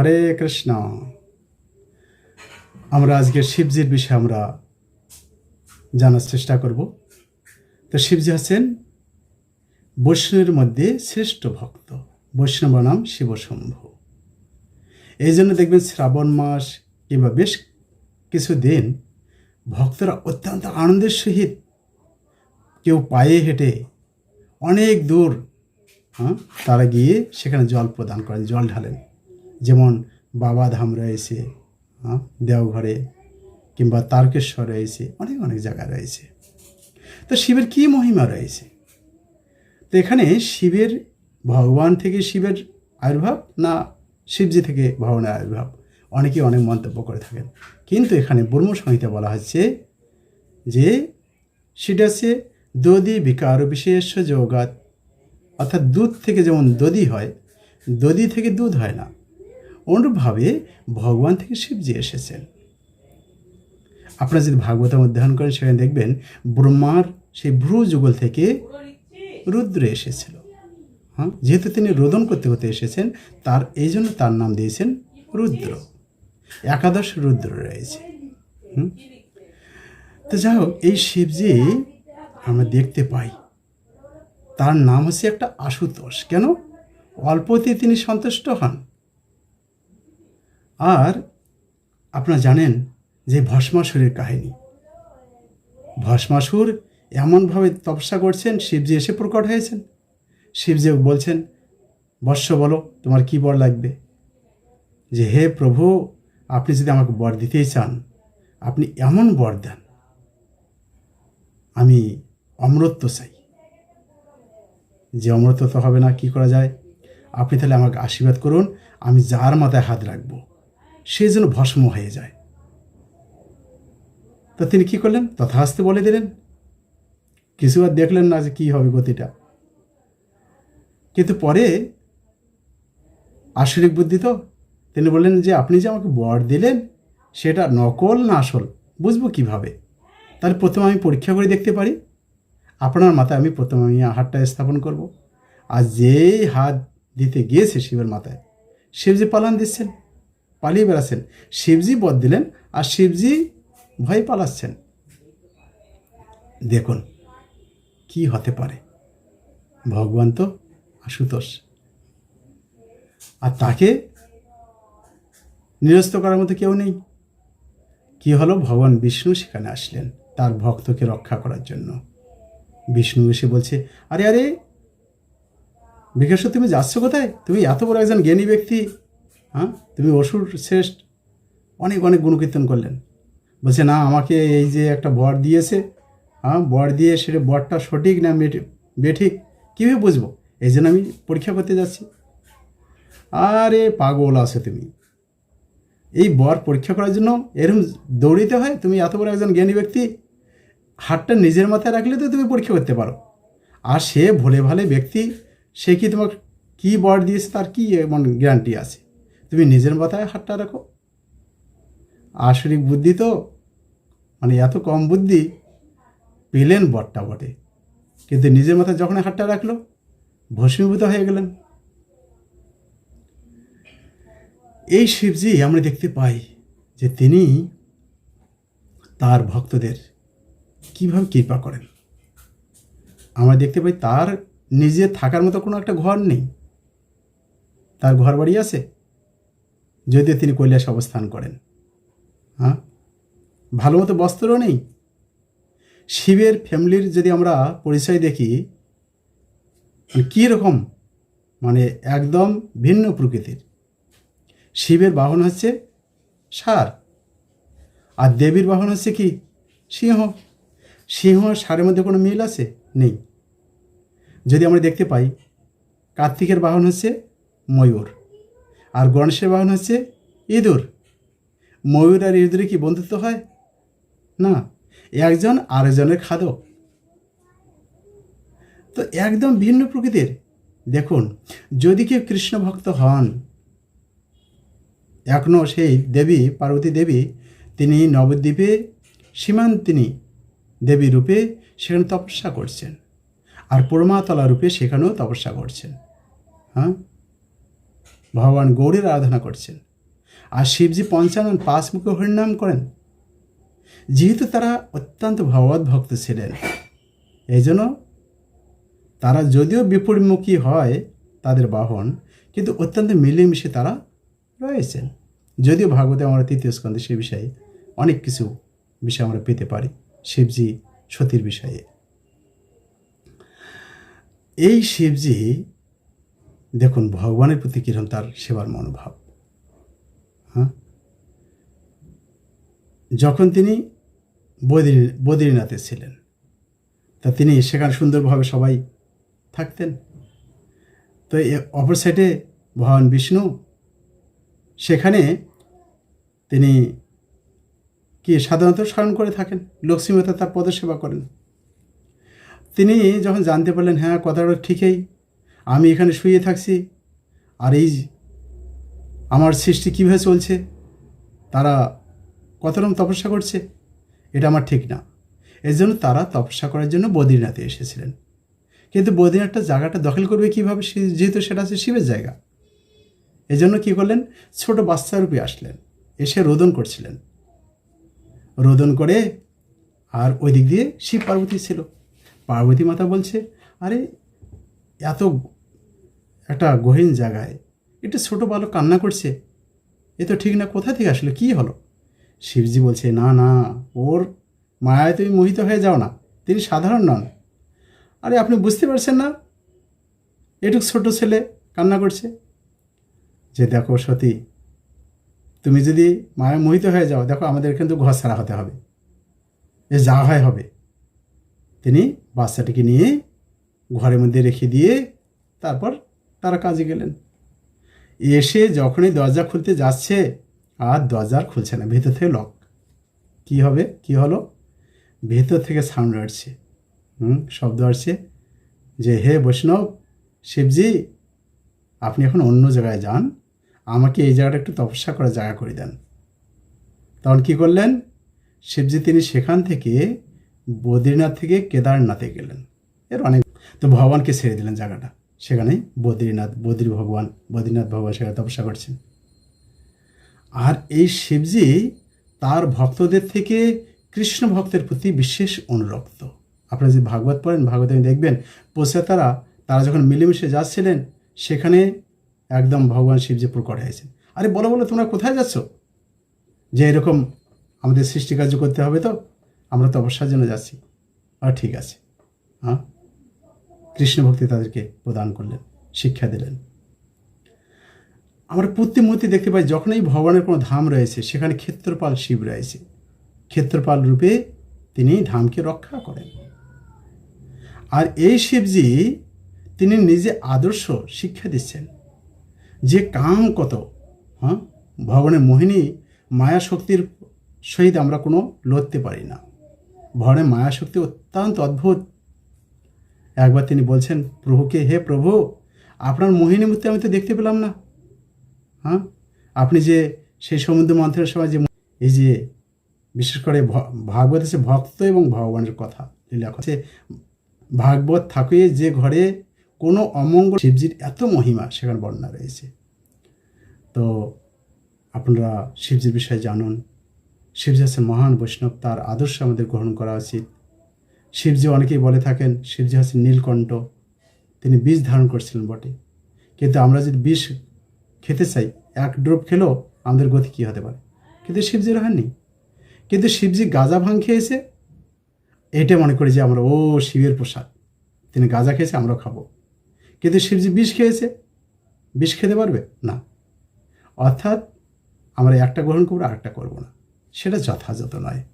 হরে কৃষ্ণ। আমরা আজকে শিবজির বিষয়ে আমরা জানার চেষ্টা করব। তো শিবজি হচ্ছেন বৈষ্ণবের মধ্যে শ্রেষ্ঠ ভক্ত। বৈষ্ণব নাম শিবশম্ভু। এই জন্য দেখবেন শ্রাবণ মাস কিংবা বেশ কিছু দিন ভক্তরা অত্যন্ত আনন্দের সহিত কেউ পায়ে হেঁটে অনেক দূর হ্যাঁ তারা গিয়ে সেখানে জল প্রদান করেন, জল ঢালেন। যেমন বাবা ধাম রয়েছে দেওঘরে কিংবা তারকেশ্বর রয়েছে, অনেক অনেক জায়গা রয়েছে। তো শিবের কী মহিমা রয়েছে? তো এখানে শিবের ভগবান থেকে শিবের আবির্ভাব না শিবজি থেকে ভগবানের আবির্ভাব? অনেকেই অনেক মন্তব্য করে থাকেন। কিন্তু এখানে ব্রহ্ম সংহিতা বলা হচ্ছে যে সেটা হচ্ছে দধি বিকার বিশেষ যোগাত অর্থাৎ দুধ থেকে যেমন দধি হয়, দধি থেকে দুধ হয় না। অনুরূপভাবে ভগবান থেকে শিবজি এসেছেন। আপনারা যদি ভাগবতম অধ্যয়ন করেন, সেখানে দেখবেন ব্রহ্মার সেই ভ্রু যুগল থেকে রুদ্র এসেছিল। হ্যাঁ যেহেতু তিনি রোদন করতে করতে এসেছেন, তার, এই জন্য তার নাম দিয়েছেন রুদ্র। একাদশ রুদ্র রয়েছে। তো যাই হোক, এই শিবজি আমরা দেখতে পাই। তার নাম হচ্ছে একটা আশুতোষ। কেন? অল্পতে তিনি সন্তুষ্ট হন। আর আপনারা জানেন যে ভস্মাসুরের কাহিনী। ভস্মাসুর এমনভাবে তপস্যা করছেন, শিবজি এসে প্রকট হয়েছেন। শিবজি বলছেন বর্ষ বলো, তোমার কি বর লাগবে? যে, হে প্রভু, আপনি যদি আমাকে বর দিতেই চান, আপনি এমন বর দেন, আমি অমরত্ব চাই। যে, অমরত্ব তো হবে না, কি করা যায়? আপনি তাহলে আমাকে আশীর্বাদ করুন, আমি যার মাথায় হাত রাখব সে যেন ভস্ম হয়ে যায়। তো তিনি কি করলেন? তথাস্তে বলে দিলেন, কিছু আর দেখলেন না যে কী হবে গতিটা। কিন্তু পরে আসরিক বুদ্ধি তো, তিনি বললেন যে, আপনি যে আমাকে বর দিলেন, সেটা নকল না আসল, বুঝব কীভাবে? তাহলে প্রথমে আমি পরীক্ষা করে দেখতে পারি। আপনার মাথায় আমি প্রথমে আমি হাতটা স্থাপন করব। আর যেই হাত দিতে গিয়েছে শিবের মাথায় শিবজি পালান দিচ্ছেন পালিয়ে বেড়াচ্ছেন। শিবজি বধ দিলেন আর শিবজি ভয় পালাচ্ছেন। দেখুন, কি হতে পারে। ভগবান তো আশুতোষ। আর তাকে নিরস্ত করার মতো কেউ নেই। কি হলো? ভগবান বিষ্ণু সেখানে আসলেন তার ভক্তকে রক্ষা করার জন্য। বিষ্ণু এসে বলছে, আরে আরে বিকাশ তুমি যাচ্ছ কোথায়? তুমি এত বড় একজন জ্ঞানী ব্যক্তি। হ্যাঁ? তুমি অসুর শ্রেষ্ঠ। অনেক অনেক গুণকীর্তন করলেন। বলছে, না, আমাকে এই যে একটা বর দিয়েছে হ্যাঁ বর দিয়ে সেটা বরটা সঠিক না বেঠিক, কীভাবে বুঝব? এই জন্য আমি পরীক্ষা করতে যাচ্ছি। আরে পাগল আছো তুমি। এই বর পরীক্ষা করার জন্য এরকম দৌড়িতে হয়? তুমি এত বড় একজন জ্ঞানী ব্যক্তি, হাতটা নিজের মাথায় রাখলে তো তুমি পরীক্ষা করতে পারো। আর সে ভোলে ভালে ব্যক্তি, সে কি তোমার কী বর দিয়েছে, তার কী এমন গ্যারান্টি আছে? তুমি নিজের মাথায় হাতটা রাখো আসরিক বুদ্ধি তো মানে এত কম বুদ্ধি, পেলেন বটটা বটে। কিন্তু নিজের মাথায় যখন হাতটা রাখল, ভস্মীভূত হয়ে গেলেন। এই শিবজি আমরা দেখতে পাই যে তিনি তার ভক্তদের কীভাবে কৃপা করেন। আমরা দেখতে পাই তার নিজে থাকার মতো কোনো একটা ঘর নেই। তার ঘর বাড়ি আছে? যদিও তিনি কৈলাস অবস্থান করেন। হ্যাঁ? ভালো মতো বস্ত্রও নেই। শিবের ফ্যামিলির যদি আমরা পরিচয় দেখি মানে কী রকম? মানে একদম ভিন্ন প্রকৃতির। শিবের বাহন হচ্ছে সার। আর দেবীর বাহন হচ্ছে কি? সিংহ। সিংহ ষাঁড়ের মধ্যে কোনো মিল আছে? নেই। যদি আমরা দেখতে পাই, কার্তিকের বাহন হচ্ছে ময়ূর। আর গণেশের বাহন হচ্ছে ইঁদুর। ময়ূর আর ইঁদুরে কি বন্ধুত্ব হয়? না, একজন আরেকজনের খাদক। তো একদম ভিন্ন প্রকৃতির। দেখুন, যদি কেউ কৃষ্ণ ভক্ত হন এখনও সেই দেবী, পার্বতী দেবী, তিনি নবদ্বীপে সীমান্তিনী দেবী রূপে সেখানে তপস্যা করছেন। আর পরমাতলা রূপে সেখানেও তপস্যা করছেন। হ্যাঁ? ভগবান গৌরীর আরাধনা করছেন। আর শিবজি পঞ্চানন পাঁচ মুখে হরিনাম করেন। যেহেতু তারা অত্যন্ত ভগবত ভক্ত ছিলেন এই জন্য তারা যদিও বিপরীতমুখী হয় তাদের বাহন, কিন্তু অত্যন্ত মিলেমিশে তারা রয়েছেন। যদিও ভাগবতে আমরা তৃতীয় স্কন্ধে সে বিষয়ে অনেক কিছু বিষয় আমরা পেতে পারি, শিবজি সতীর বিষয়ে। এই শিবজি দেখুন, ভগবানের প্রতি কীরকম তার সেবার মনোভাব। হ্যাঁ? যখন তিনি বদ্রী, বদ্রীনাথে ছিলেন, তা তিনি সেখানে সুন্দরভাবে সবাই থাকতেন। তো অপর সাইডে ভগবান বিষ্ণু, সেখানে তিনি কি সাধারণত স্মরণ করে থাকেন? লক্ষ্মীমাতা তার পদসেবা করেন। তিনি যখন জানতে পারলেন হ্যাঁ কথাটা ঠিকই আমি এখানে শুয়ে থাকছি। আর এই আমার সৃষ্টি কীভাবে চলছে, তারা কত রকম তপস্যা করছে, এটা আমার ঠিক না। এর জন্য তারা তপস্যা করার জন্য বদ্রীনাথে এসেছিলেন। কিন্তু বদ্রীনাথটা জায়গাটা দখল করবে কীভাবে যেহেতু সেটা আছে শিবের জায়গা। এজন্য কী করলেন, ছোট বাচ্চা রূপে আসলেন, এসে রোদন করছিলেন। রোদন করে আর ওই দিক দিয়ে শিব পার্বতী ছিল। পার্বতী মাতা বলছে, আরে, এত একটা গহীন জায়গায়। একটা ছোট বালক কান্না করছে। এ তো ঠিক না, কোথা থেকে আসলে? কি হলো? শিবজি বলছে, না না, ওর মায়ায় তুমি মোহিত হয়ে যাও না। তিনি সাধারণ নন। আরে, আপনি বুঝতে পারছেন না? এটুক ছোট ছেলে কান্না করছে। যে দেখো সতী, তুমি যদি মায়া মোহিত হয়ে যাও, দেখো আমাদের কিন্তু ঘর ছাড়া হতে হবে। এ যা হয় হবে। তিনি বাচ্চাটিকে নিয়ে ঘরের মধ্যে রেখে দিয়ে তারপর তারা কাজে গেলেন। এসে যখনই দরজা খুলতে যাচ্ছে, আর দরজা আর খুলছে না, ভেতর থেকে লক কি হবে? কি হলো? ভেতর থেকে সাউন্ড আসছে। হুম, শব্দ আসছে যে, হে বৈষ্ণব, শিবজি, আপনি এখন অন্য জায়গায় যান। আমাকে এই জায়গাটা একটু তপস্যা করার জায়গা করে দেন। তখন কি করলেন? শিবজি তিনি সেখান থেকে বদ্রীনাথ থেকে কেদারনাথে গেলেন। এর অনেক তো ভগবানকে ছেড়ে দিলেন জায়গাটা। সেখানে বদ্রীনাথ, বদ্রী ভগবান, বদ্রীনাথ ভগবান সেখানে তপস্যা করছেন। আর এই শিবজি তার ভক্তদের থেকে কৃষ্ণ ভক্তের প্রতি বিশেষ অনুরক্ত। আপনারা যদি ভাগবত পড়েন, ভাগবতে দেখবেন তারা তারা যখন মিলেমিশে যাচ্ছিলেন, সেখানে একদম ভগবান শিবজি প্রকট হয়েছেন আরে বলো বলো, তোমরা কোথায় যাচ্ছ? যে এরকম আমাদের সৃষ্টিকার্য করতে হবে তো, আমরা তপস্যার জন্য যাচ্ছি। আর ঠিক আছে। হ্যাঁ কৃষ্ণ ভক্তি তাদেরকে প্রদান করলেন, শিক্ষা দিলেন। আমরা প্রতি মুহূর্তে দেখতে পাই, যখনই ভগবানের কোনো ধাম রয়েছে, সেখানে ক্ষেত্রপাল শিব রয়েছে। ক্ষেত্রপাল রূপে তিনি ধামকে রক্ষা করেন। আর এই শিবজি তিনি নিজে আদর্শ শিক্ষা দিচ্ছেন। যে কাম কত হ্যাঁ? ভগবানের মোহিনী মায়া শক্তির সহিত আমরা কোনো লড়তে পারি না। ভগবানের মায়া শক্তি অত্যন্ত অদ্ভুত। একবার তিনি বলছেন, প্রভুকে, হে প্রভু, আপনার মোহিনী মূর্তি আমি তো দেখতে পেলাম না। হ্যাঁ? আপনি যে সেই সমুদ্র মন্থনের সময় যে এই যে বিশেষ করে ভাগবত হচ্ছে ভক্ত এবং ভগবানের কথা লীলা কথা ভাগবত থাকে যে ঘরে কোনো অমঙ্গল শিবজির এত মহিমা সেখানে বর্ণনা রয়েছে। তো আপনারা শিবজির বিষয়ে জানুন। শিবজি হচ্ছেন মহান বৈষ্ণব, তার আদর্শ আমাদের গ্রহণ করা উচিত। শিবজি অনেকেই বলে থাকেন, শিবজি হচ্ছেন নীলকণ্ঠ। তিনি বিষ ধারণ করছিলেন বটে। কিন্তু আমরা যদি বিষ খেতে চাই, এক ড্রপ খেলেও আমাদের গতি কী হতে পারে? কিন্তু শিবজির হয়নি। কিন্তু শিবজি গাঁজা ভাঙ খেয়েছে এটা মনে করি যে আমরা, ও শিবের প্রসাদ। তিনি গাঁজা খেয়েছে, আমরাও খাব। কিন্তু শিবজি বিষ খেয়েছে। বিষ খেতে পারবে? না। অর্থাৎ আমরা একটা গ্রহণ করব আর একটা করব না। সেটা যথাযথ নয়।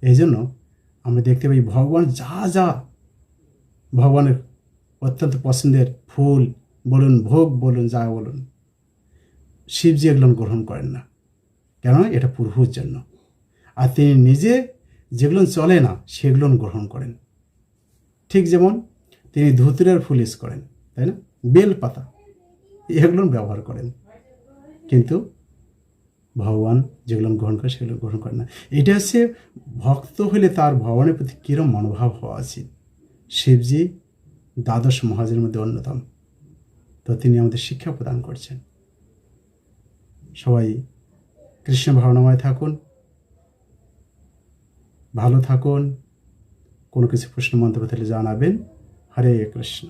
এই জন্য আমরা দেখতে পাই ভগবান যা যা ভগবানের অত্যন্ত পছন্দের ফুল বলুন, ভোগ বলুন, যা বলুন, শিবজি এগুলো গ্রহণ করেন না। কেন এটা প্রভুর জন্য। আর তিনি নিজে যেগুলো চলে না, সেগুলো গ্রহণ করেন। ঠিক যেমন তিনি ধুতুরের ফুল ইউজ করেন, তাই না? বেল পাতা, এগুলো ব্যবহার করেন। কিন্তু ভগবান যেগুলো গ্রহণ করে, সেগুলো গ্রহণ করেন না। এটা হচ্ছে ভক্ত হলে তার ভগবানের প্রতি কীরকম মনোভাব হওয়া উচিত? শিবজি দ্বাদশ মহাজের মধ্যে অন্যতম। তো তিনি আমাদের শিক্ষা প্রদান করছেন। সবাই কৃষ্ণ ভাবনাময় থাকুন, ভালো থাকুন, কোনো কিছু প্রশ্ন মন্তব্য থাকলে জানাবেন। হরে কৃষ্ণ।